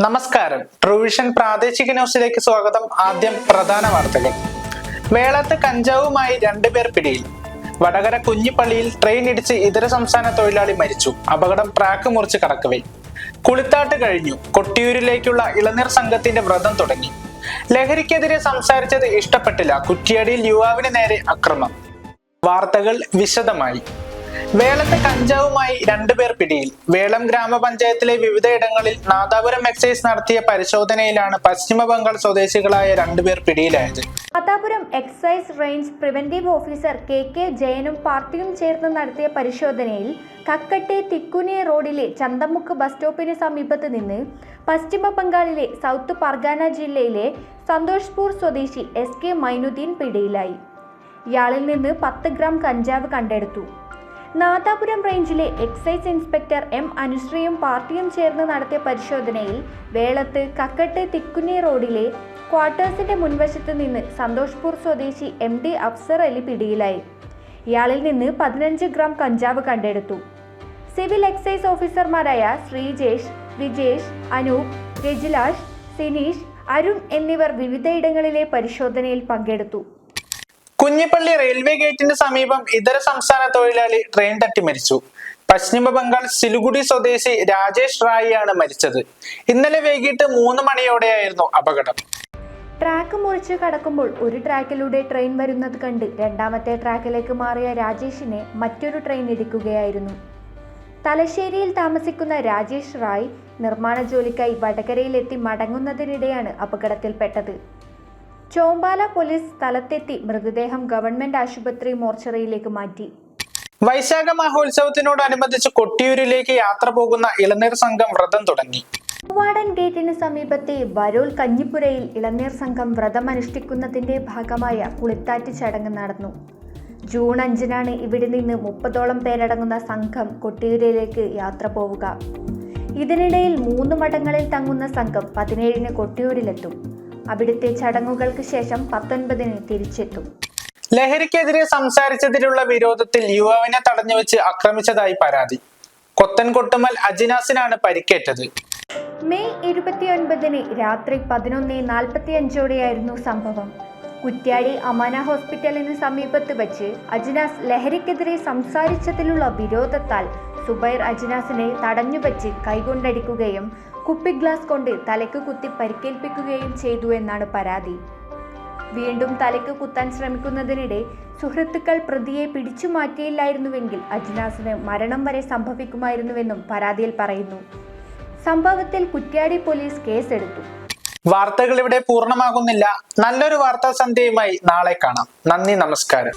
നമസ്കാരം. ട്രൂവിഷൻ പ്രാദേശിക ന്യൂസിലേക്ക് സ്വാഗതം. ആദ്യം പ്രധാന വാർത്തകൾ. വേളത്ത് കഞ്ചാവുമായി രണ്ടുപേർ പിടിയിൽ. വടകര കുഞ്ഞിപ്പള്ളിയിൽ ട്രെയിൻ ഇടിച്ച് ഇതര സംസ്ഥാന തൊഴിലാളി മരിച്ചു. അപകടം ട്രാക്ക് മുറിച്ച് കടക്കവേ. കുളിത്താട്ട് കഴിഞ്ഞു. കൊട്ടിയൂരിലേക്കുള്ള ഇളനീർ സംഘത്തിന്റെ വ്രതം തുടങ്ങി. ലഹരിക്കെതിരെ സംസാരിച്ചത് ഇഷ്ടപ്പെട്ടില്ല. കുറ്റിയടിയിൽ യുവാവിന് നേരെ അക്രമം. വാർത്തകൾ വിശദമായി. വേളത്ത് കഞ്ചാവുമായി രണ്ടുപേർ പിടിയിൽ. വേളം ഗ്രാമപഞ്ചായത്തിലെ വിവിധയിടങ്ങളിൽ നാദാപുരം എക്സൈസ് നടത്തിയ പരിശോധനയിലാണ് പശ്ചിമ ബംഗാൾ സ്വദേശികളായ രണ്ടുപേർ പിടിയിലായത്. Nadapuram excise range preventive officer K K ജയനും പാർട്ടിയും ചേർന്ന് നടത്തിയ പരിശോധനയിൽ കക്കട്ടെ തിക്കുനെ റോഡിലെ ചന്തമുക്ക് ബസ് സ്റ്റോപ്പിന് സമീപത്ത് നിന്ന് പശ്ചിമ ബംഗാളിലെ സൗത്ത് പർഗാന ജില്ലയിലെ സന്തോഷ്പൂർ സ്വദേശി എസ് കെ മൈനുദ്ദീൻ പിടിയിലായി. ഇയാളിൽ നിന്ന് പത്ത് ഗ്രാം കഞ്ചാവ് കണ്ടെടുത്തു. നാദാപുരം റേഞ്ചിലെ എക്സൈസ് ഇൻസ്പെക്ടർ എം അനുശ്രീയും പാർട്ടിയും ചേർന്ന് നടത്തിയ പരിശോധനയിൽ വേളത്ത് കക്കട്ട് തിക്കുനി റോഡിലെ ക്വാർട്ടേഴ്സിന്റെ മുൻവശത്ത് നിന്ന് സന്തോഷ്പൂർ സ്വദേശി എം ഡി അഫ്സർ അലി പിടിയിലായി. ഇയാളിൽ നിന്ന് പതിനഞ്ച് ഗ്രാം കഞ്ചാവ് കണ്ടെടുത്തു. സിവിൽ എക്സൈസ് ഓഫീസർമാരായ ശ്രീജേഷ് വിജേഷ് അനൂപ് രജിലാഷ് സിനീഷ് അരുൺ എന്നിവർ വിവിധയിടങ്ങളിലെ പരിശോധനയിൽ പങ്കെടുത്തു. കുഞ്ഞിപ്പള്ളി റെയിൽവേ ഗേറ്റിന് സമീപം ഇതര സംസ്ഥാന തൊഴിലാളി ട്രെയിൻ തട്ടി മരിച്ചു. പശ്ചിമ ബംഗാൾ സിലുഗുഡി സ്വദേശി രാജേഷ് റായിയാണ് മരിച്ചത്. ഇന്നലെ വൈകിട്ട് മൂന്ന് മണിയോടെയായിരുന്നു അപകടം. ട്രാക്ക് മുറിച്ച് കടക്കുമ്പോൾ ഒരു ട്രാക്കിലൂടെ ട്രെയിൻ വരുന്നത് കണ്ട് രണ്ടാമത്തെ ട്രാക്കിലേക്ക് മാറിയ രാജേഷിനെ മറ്റൊരു ട്രെയിൻ ഇടിക്കുകയായിരുന്നു. തലശ്ശേരിയിൽ താമസിക്കുന്ന രാജേഷ് റായ് നിർമ്മാണ ജോലിക്കായി വടകരയിലെത്തി മടങ്ങുന്നതിനിടെയാണ് അപകടത്തിൽപ്പെട്ടത്. ചോമ്പാല പോലീസ് സ്ഥലത്തെത്തി മൃതദേഹം ഗവൺമെന്റ് ആശുപത്രി മോർച്ചറിയിലേക്ക് മാറ്റി. വൈശാഖ മഹോത്സവത്തിനോടനുബന്ധിച്ച് കൊട്ടിയൂരിലേക്ക് യാത്ര പോകുന്ന ഇളനീർ സംഘം വ്രതം തുടങ്ങി. പൂവാടൻ ഗേറ്റിന് സമീപത്തെ വരോൽ കഞ്ഞിപ്പുരയിൽ ഇളനീർ സംഘം വ്രതം അനുഷ്ഠിക്കുന്നതിന്റെ ഭാഗമായ കുളിത്താറ്റ് ചടങ്ങ് നടന്നു. ജൂൺ അഞ്ചിനാണ് ഇവിടെ നിന്ന് മുപ്പതോളം പേരടങ്ങുന്ന സംഘം കൊട്ടിയൂരിലേക്ക് യാത്ര പോവുക. ഇതിനിടയിൽ മൂന്ന് മഠങ്ങളിൽ തങ്ങുന്ന സംഘം പതിനേഴിന് കൊട്ടിയൂരിലെത്തും. അവിടുത്തെ ചടങ്ങുകൾക്ക് ശേഷം പത്തൊൻപതിന് തിരിച്ചെത്തും. ലഹരിക്കെതിരെ സംസാരിച്ചതിലുള്ള വിരോധത്തിൽ യുവാവിനെ തടഞ്ഞുവെച്ച് ആക്രമിച്ചതായി പരാതി. കൊത്തൻകൊട്ടുമൽ അജിനാസിനാണ് പരിക്കേറ്റത്. മെയ് ഇരുപത്തിയൊൻപതിന് രാത്രി പതിനൊന്ന് നാൽപ്പത്തി അഞ്ചോടെയായിരുന്നു സംഭവം. കുറ്റ്യാടി അമാന ഹോസ്പിറ്റലിന് സമീപത്ത് വച്ച് അജിനാസ് ലഹരിക്കെതിരെ സംസാരിച്ചതിലുള്ള വിരോധത്താൽ സുബൈർ അജ്നാസിനെ തടഞ്ഞുവച്ച് കൈകൊണ്ടടിക്കുകയും കുപ്പി ഗ്ലാസ് കൊണ്ട് തലയ്ക്ക് കുത്തി പരിക്കേൽപ്പിക്കുകയും ചെയ്തു എന്നാണ് പരാതി. വീണ്ടും തലയ്ക്ക് കുത്താൻ ശ്രമിക്കുന്നതിനിടെ സുഹൃത്തുക്കൾ പ്രതിയെ പിടിച്ചു മാറ്റിയില്ലായിരുന്നുവെങ്കിൽ അജ്നാസിന് മരണം വരെ സംഭവിക്കുമായിരുന്നുവെന്നും പരാതിയിൽ പറയുന്നു. സംഭവത്തിൽ കുറ്റ്യാടി പോലീസ് കേസെടുത്തു. വാർത്തകൾ ഇവിടെ പൂർണമാകുന്നില്ല. നല്ലൊരു വാർത്താ സന്ധ്യയുമായി നാളെ കാണാം. നന്ദി നമസ്കാരം.